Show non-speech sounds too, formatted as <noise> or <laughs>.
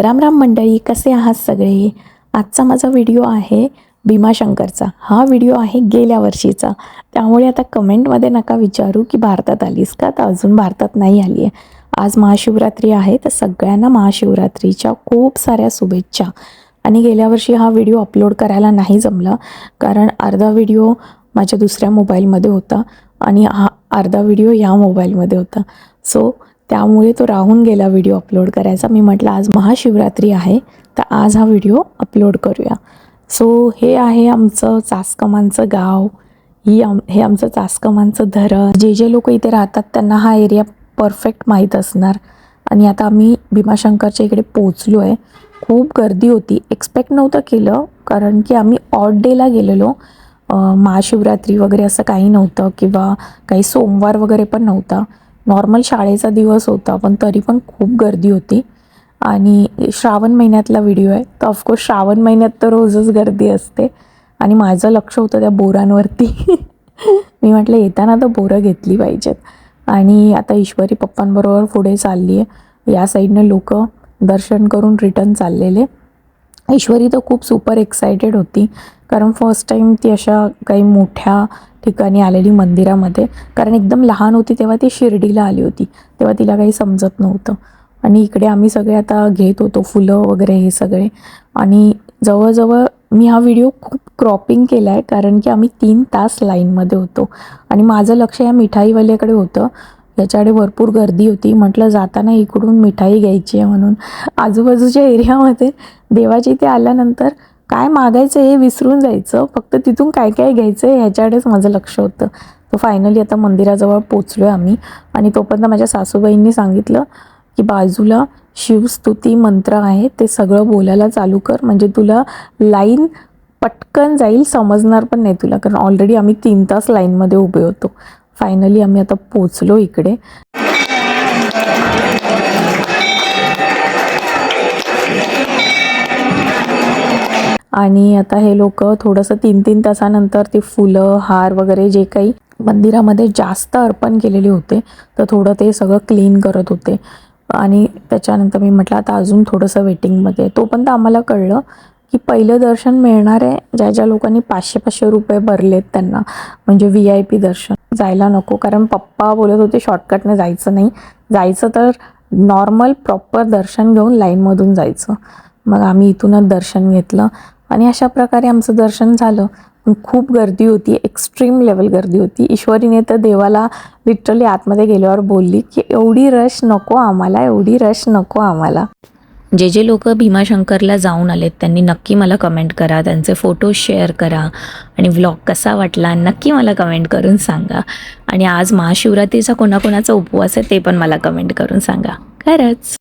राम राम मंडळी कसे आहात सगळे? आजचा माझा व्हिडिओ आहे भीमाशंकरचा. हा व्हिडिओ आहे गेल्या वर्षीचा. त्यामुळे आता कमेंटमध्ये नका विचारू की भारतात आलीस का? तर अजून भारतात नाही आली आहे आज महाशिवरात्री आहे तर सगळ्यांना महाशिवरात्रीच्या खूप साऱ्या शुभेच्छा. आणि गेल्या वर्षी हा व्हिडिओ अपलोड करायला नाही जमला कारण अर्धा व्हिडिओ माझ्या दुसऱ्या मोबाईलमध्ये होता आणि हा अर्धा व्हिडिओ ह्या मोबाईलमध्ये होता. सो त्यामुळे तो राहून गेला व्हिडिओ अपलोड करायचा. मी म्हटलं आज महाशिवरात्री आहे तर आज हा व्हिडिओ अपलोड करूया. सो हे आहे आमचं चासकमांचं गाव. ही आम हे आमचं चासकमांचं धरण. जे जे लोक इथे राहतात त्यांना हा एरिया परफेक्ट माहीत असणार. आणि आता आम्ही भीमाशंकरच्या इकडे पोचलो आहे खूप गर्दी होती. एक्सपेक्ट नव्हतं केलं कारण की आम्ही ऑड डेला गेलेलो. महाशिवरात्री वगैरे असं काही नव्हतं किंवा काही सोमवार वगैरे पण नव्हता. नॉर्मल शाळेचा दिवस होता पण तरी पण खूप गर्दी होती. आणि श्रावण महिन्यातला व्हिडिओ आहे. तर ऑफकोर्स श्रावण महिन्यात तर रोजच गर्दी असते. आणि माझं लक्ष होतं त्या बोरांवरती. <laughs> मी म्हटलं येताना तर बोरं घेतली पाहिजेत. आणि आता ईश्वरी पप्पांबरोबर पुढे चालली आहे या साईडनं लोक दर्शन करून रिटर्न चाललेले. ईश्वरी तर खूप सुपर एक्सायटेड होती. कारण फर्स्ट टाईम ती अशा काही मोठ्या ठिकाणी आलेली मंदिरामध्ये. कारण एकदम लहान होती तेव्हा ती शिर्डीला आली होती. तेव्हा तिला काही समजत नव्हतं. आणि इकडे आम्ही सगळे आता घेत होतो फुलं वगैरे हे सगळे. आणि जवळजवळ मी हा व्हिडिओ खूप क्रॉपिंग केला आहे कारण की आम्ही तीन तास लाईनमध्ये होतो. आणि माझं लक्ष या मिठाईवाल्याकडे होतं. याच्याकडे भरपूर गर्दी होती. म्हटलं जाताना इकडून मिठाई घ्यायची आहे म्हणून. आजूबाजूच्या एरियामध्ये देवाच्या इथे आल्यानंतर काय मागायचं हे विसरून जायचं. फक्त तिथून काय काय घ्यायचं आहे ह्याच्याकडेच माझं लक्ष होतं. तो फायनली आता मंदिराजवळ पोचलो आहे आम्ही. आणि तोपर्यंत माझ्या सासूबाईंनी सांगितलं की बाजूला शिवस्तुती मंत्र आहे. ते सगळं बोलायला चालू कर. म्हणजे तुला लाईन पटकन जाईल समजणार पण नाही तुला. कारण ऑलरेडी आम्ही तीन तास लाईनमध्ये उभे होतो. फायनली आम्ही आता पोचलो इकडे. आणि आता हे लोक थोडंसं तीन तीन तासानंतर ती फुलं हार वगैरे जे काही मंदिरामध्ये जास्त अर्पण केलेले होते तर थोडं ते सगळं क्लीन करत होते. आणि त्याच्यानंतर मी म्हटलं आता अजून थोडंसं वेटिंगमध्ये आहे. तोपर्यंत आम्हाला कळलं की पहिलं दर्शन मिळणार आहे ज्या ज्या लोकांनी पाचशे पाचशे रुपये भरलेत त्यांना. म्हणजे व्ही आय पी दर्शन. जायला नको. कारण पप्पा बोलत होते शॉर्टकटने जायचं नाही. जायचं तर नॉर्मल प्रॉपर दर्शन घेऊन लाईनमधून जायचं. मग आम्ही इथूनच दर्शन घेतलं. आणि अशा प्रकारे आमचं दर्शन झालं. पण खूप गर्दी होती एक्स्ट्रीम लेवल गर्दी होती. ईश्वरीने तर देवाला लिटरली आतमध्ये गेल्यावर बोलली की एवढी रश नको आम्हाला एवढी रश नको आम्हाला. जे जे लोक भीमाशंकरला जाऊन आलेत त्यांनी नक्की मला कमेंट करा त्यांचे फोटो शेअर करा आणि व्लॉग कसा वाटला नक्की मला कमेंट करून सांगा. आणि आज महाशिवरात्रीचा कोणाकोणाचा उपवास आहे ते पण मला कमेंट करून सांगा. खरंच.